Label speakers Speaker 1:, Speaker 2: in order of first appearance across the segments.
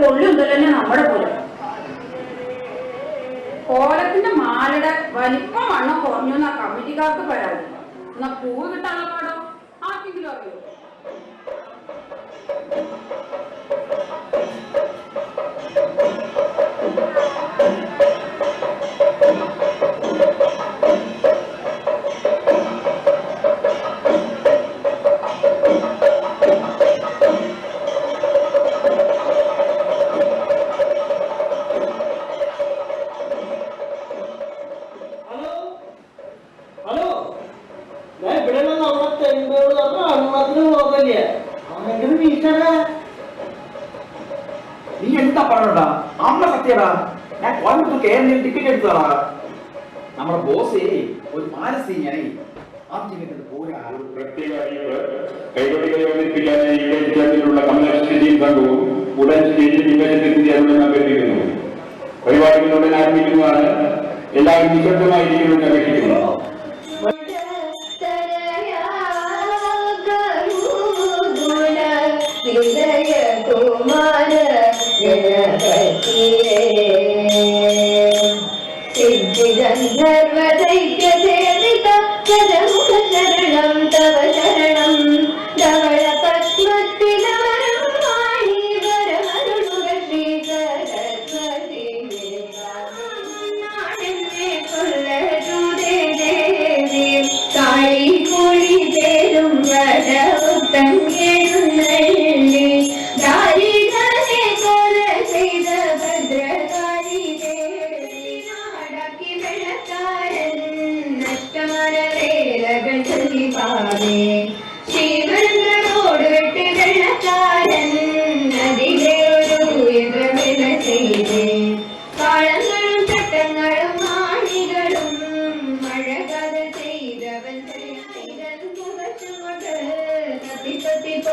Speaker 1: ഉണ്ടല്ലോ തന്നെ നമ്മുടെ പൂരം കോലത്തിന്റെ മാലയുടെ വലിപ്പം വണ്ണം കുറഞ്ഞു എന്നാ കമ്മിറ്റിക്കാർക്ക് പരാതി എന്നാ പൂവ് കിട്ടാനുള്ള പാടോ? ആർക്കെങ്കിലും അറിയോ?
Speaker 2: എന്താ പറഞ്ഞടാ അമ്മ സത്യടാ. ഞാൻ കോയമ്പത്തൂർ കേരളയിൽ ടിക്കറ്റ് എടുത്തതാ. നമ്മുടെ ബോസേ ഒരു മാനസികനായി ആ ടിക്കറ്റ് പോരാ.
Speaker 3: കൈകൊട്ടികളെ ഇത്തരത്തിലുള്ള കമലശ്രീയും സംഘവും ഉടൻ സ്റ്റേജിൽ വികസനത്തിൽ ചേർന്ന് അഭ്യർത്ഥിക്കുന്നു പരിപാടികൾ ഉടൻ ആരംഭിക്കുന്നതാണ് എല്ലാവരും നിശബ്ദമായിരിക്കണമെന്ന് അപേക്ഷിക്കുന്നു
Speaker 4: കുമാര கணபதியே சித்தி கந்தர்வதைக்க சேவிதா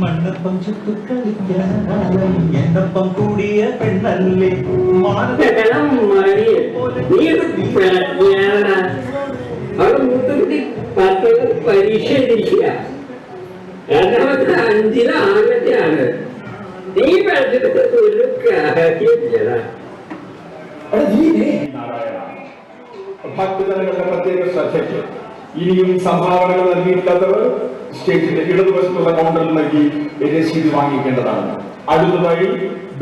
Speaker 5: മണ്ണപ്പം ചുട്ടു കളിക്കാനും എന്നപ്പം കൂടിയ പെണ്ണല്ലേ മാനത്തെ
Speaker 6: അവിടെ മൂത്തുകുട്ടി പത്ത് പരീക്ഷ എഴുതിക്കുക രണ്ടാമത്തെ അഞ്ചില് ആകത്തെയാണ് നീ പഠിച്ചിട്ട് ഒരു കാര്യമില്ലടാ
Speaker 3: നാരായണ ഭക്തജനങ്ങളുടെ പ്രത്യേക ശ്രദ്ധയ്ക്ക് ഇനിയും സംഭാവനകൾ നൽകിയിട്ടില്ലാത്തവർ സ്റ്റേറ്റിന്റെ ഇടതുവശത്തുള്ള കൗണ്ടറിൽ നൽകി രസീത് വാങ്ങിക്കേണ്ടതാണ്. അടുത്തതായി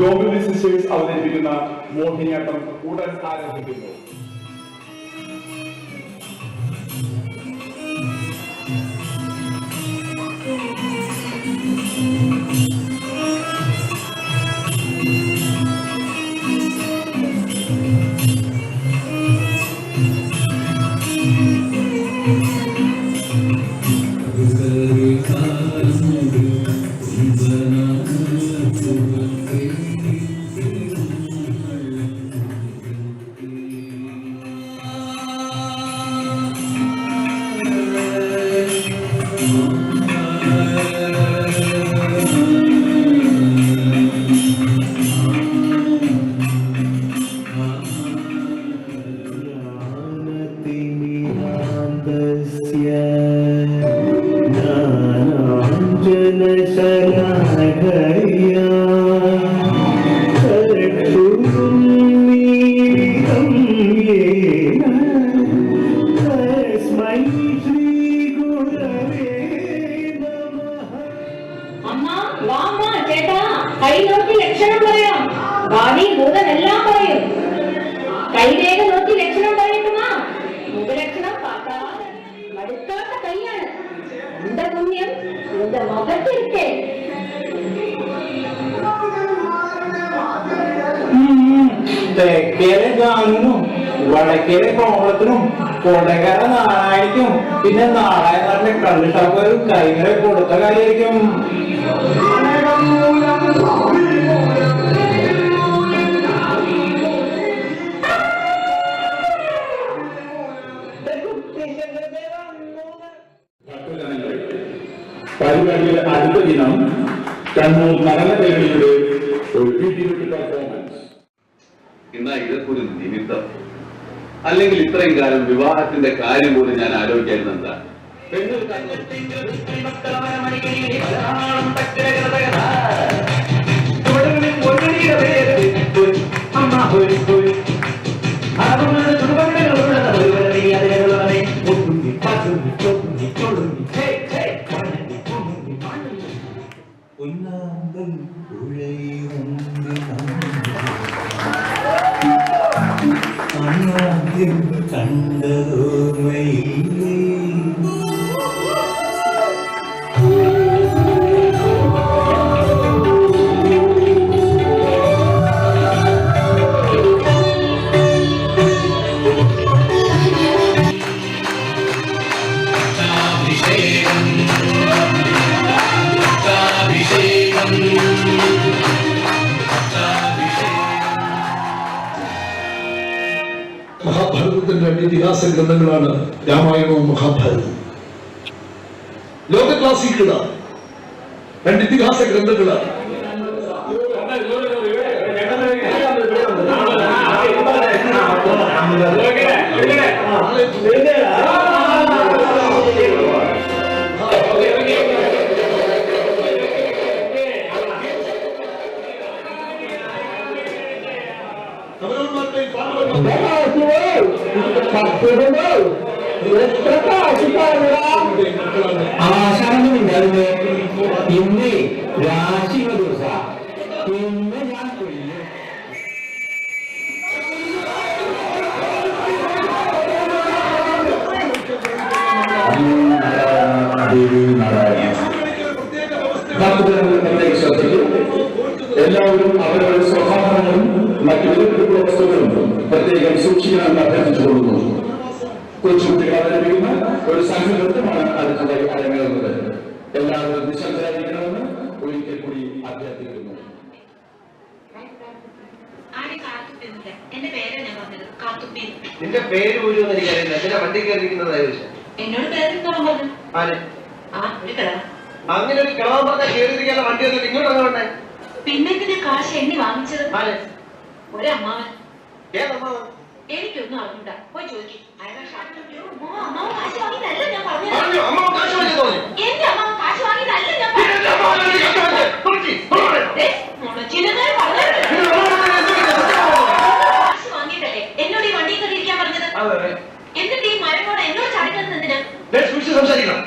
Speaker 3: ഡോമിനി സിസ്റ്റേഴ്സ് അവതരിപ്പിക്കുന്ന മോഹിനിയാട്ടം ഉടൻ ആരംഭിക്കുന്നു ും.
Speaker 7: തെക്കേലെ ജാനുനും വടക്കേലെ കോമളത്തിനും കൊടകര നാരായണിക്കും പിന്നെ നാളെ നാട്ടിലെ കള്ളുഷാപ്പുകാരും കൈകളെ കൊടുത്ത കാര്യമായിരിക്കും.
Speaker 3: പരിപാടിയുടെ അടുത്ത ദിനം കണ്ണൂർ നടന ഒരു പീറ്റിവിട്ട് പെർഫോമൻസ്
Speaker 8: എന്നാ ഇതൊക്കെ ഒരു നിമിത്തം അല്ലെങ്കിൽ ഇത്രയും കാലം വിവാഹത്തിന്റെ കാര്യം പോലും ഞാൻ ആലോചിക്കായിരുന്നു എന്താ
Speaker 7: കണ്ടതോർമ്മയില്ലേ
Speaker 9: മഹാഭാരതത്തിന്റെ രണ്ട് ഇതിഹാസ ഗ്രന്ഥങ്ങളാണ് രാമായണവും മഹാഭാരതവും ലോക ക്ലാസിക്കുകളാണ് രണ്ട് ഇതിഹാസ ഗ്രന്ഥങ്ങളാണ് കൗരവന്മാരുടെയും മക്കളാണ്
Speaker 7: ആശാനമുണ്ടായിരുന്നു ഇന്ന് രാശിക
Speaker 3: ഒരു സംഘനൃത്തമാണ് അതിനുള്ള അരങ്ങേറുന്നത് എല്ലാവരും നിശബ്ദരായിരിക്കണമെന്ന് ഒരിക്കൽ കൂടി അഭ്യർത്ഥിക്കുന്നു.
Speaker 10: ആരെ കാത്തുപ്പിന്നില്ല എന്റെ പേരാ ഞാൻ പറഞ്ഞത് കാത്തുപ്പിൻ
Speaker 11: നിന്റെ പേര് പോലും എനിക്കറിയില്ല എന്തിനാ വണ്ടി കയറിയിരിക്കുന്നതാ ചോദിച്ചത്
Speaker 10: എന്നോട്
Speaker 11: അങ്ങനെ ഒരു കിളവൻ പറഞ്ഞ കയറിയിരിക്കാനുള്ള വണ്ടി ഒന്നും ഇങ്ങോട്ട് ഇറങ്ങണ്ടേ
Speaker 10: പിന്നെന്തിനാ കാശ് എണ്ണി വാങ്ങിച്ചത്? ഒരമ്മാവൻ.
Speaker 11: ഏതമ്മാ
Speaker 10: എനിക്കൊന്നും അറിഞ്ഞൂടാ പോയി ചോദിക്കും അയാളെ കാശ് വാങ്ങിയതല്ല ഞാൻ പറഞ്ഞത്
Speaker 11: പറഞ്ഞു
Speaker 10: എന്റെ ഞാൻ
Speaker 11: അമ്മ കാശ് എന്ത് സത്യം പറഞ്ഞത്?
Speaker 10: കാശ് വാങ്ങിയിട്ടല്ലേ എന്നോട് ഈ വണ്ടിയിൽ കയറി ഇരിക്കാൻ പറഞ്ഞത്? എന്നിട്ട് ഈ മരം കൊണ്ട് എന്നോട്
Speaker 11: ചാടിക്കുന്നതിന് സംസാരിക്കണം.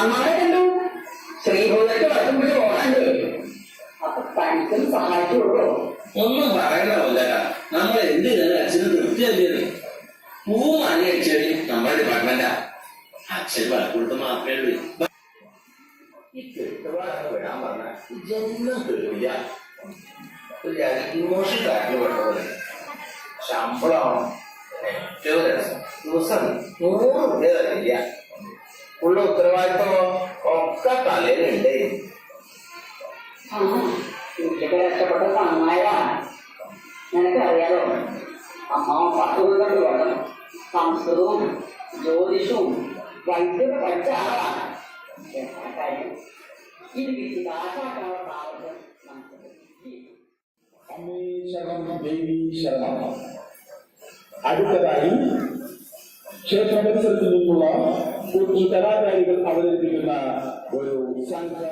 Speaker 6: അമ്മാനെ കണ്ടു ശ്രീഭൂതയ്ക്ക് വട്ടം പിടിച്ച് പോകാണ്ട് അപ്പൊ തനിക്കും സഹായിച്ചുള്ളൂ
Speaker 5: ഒന്നും പറയണമല്ല നമ്മൾ എന്തിനാണ് അച്ഛന് തൃപ്തിയല്ലേ? പൂ മാനി അടിച്ചടി നമ്മുടെ ഡിപ്പാർട്ട്മെന്റാ അച്ഛൻ വഴക്കൊടുത്ത് മാത്രമേ ഉള്ളൂ. ഈ കെട്ടുവാണ് വിടാൻ പറഞ്ഞ ഇതൊന്നും കേൾക്കില്ല ഇമോഷൻ കാറ്റിൽ പെട്ടപോലെ ശമ്പളമാണ്? ഏറ്റവും രസം. ദിവസം നൂറ് രൂപ തരില്ല. ഉള്ള ഉത്തരവാദിത്തമോ ഒക്കെ തലയിലുണ്ട്
Speaker 6: ആ വീട്ടിലേക്ക് രക്ഷപ്പെട്ട സമ്മായമാണ് നിനക്കറിയാലോ അമ്മ പത്ത് കൊല്ലം വേണം സംസ്കൃതവും ജ്യോതിഷവും വൈദ്യുത പഠിച്ച ആളാണ് എന്താ കാര്യം ഇത് വിറ്റ് കാശാക്കാനുള്ള താമസം നമുക്ക്
Speaker 5: അമ്മേ ശരണം ദേവി ശരണം അടുത്തതായി ക്ഷേത്ര പരിസരത്ത് നിന്നുള്ള കൊച്ചു കലാകാരികൾ അവതരിപ്പിക്കുന്ന ഒരു സംഘം.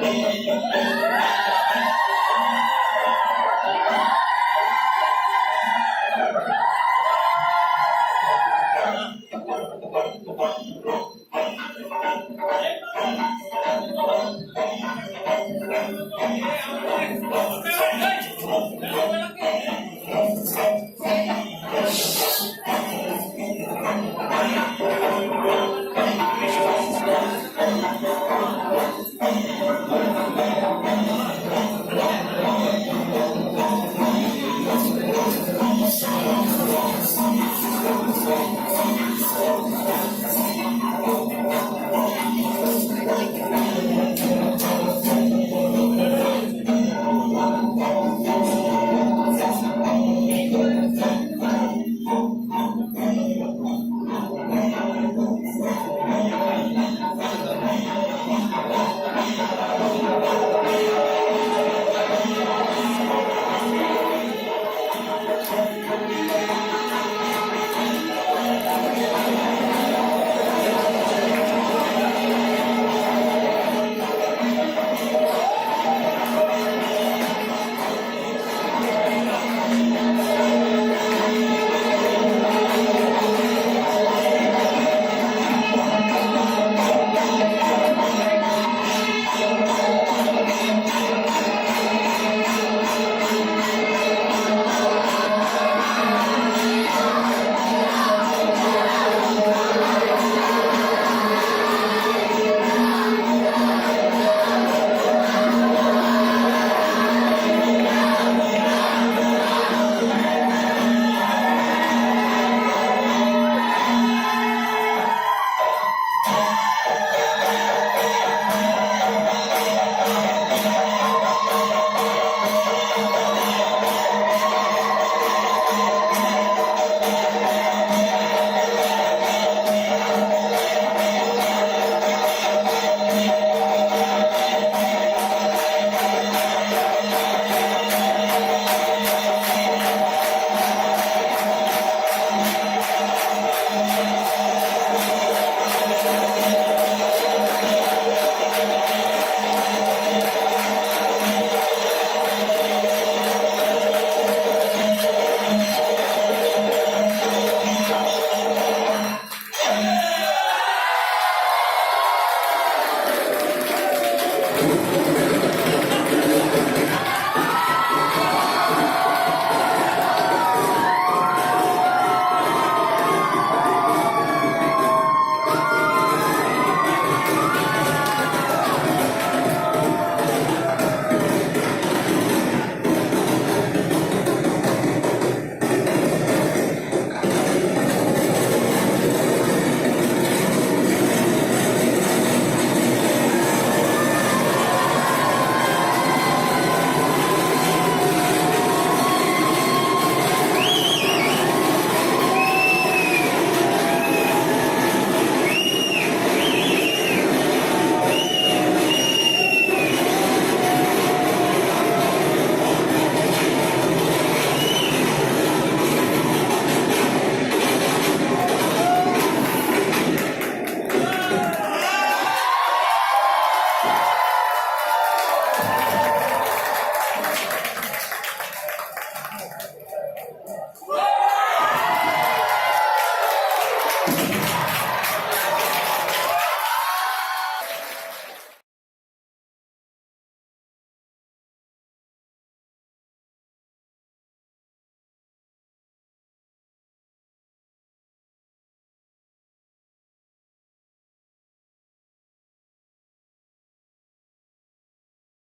Speaker 12: Yeah!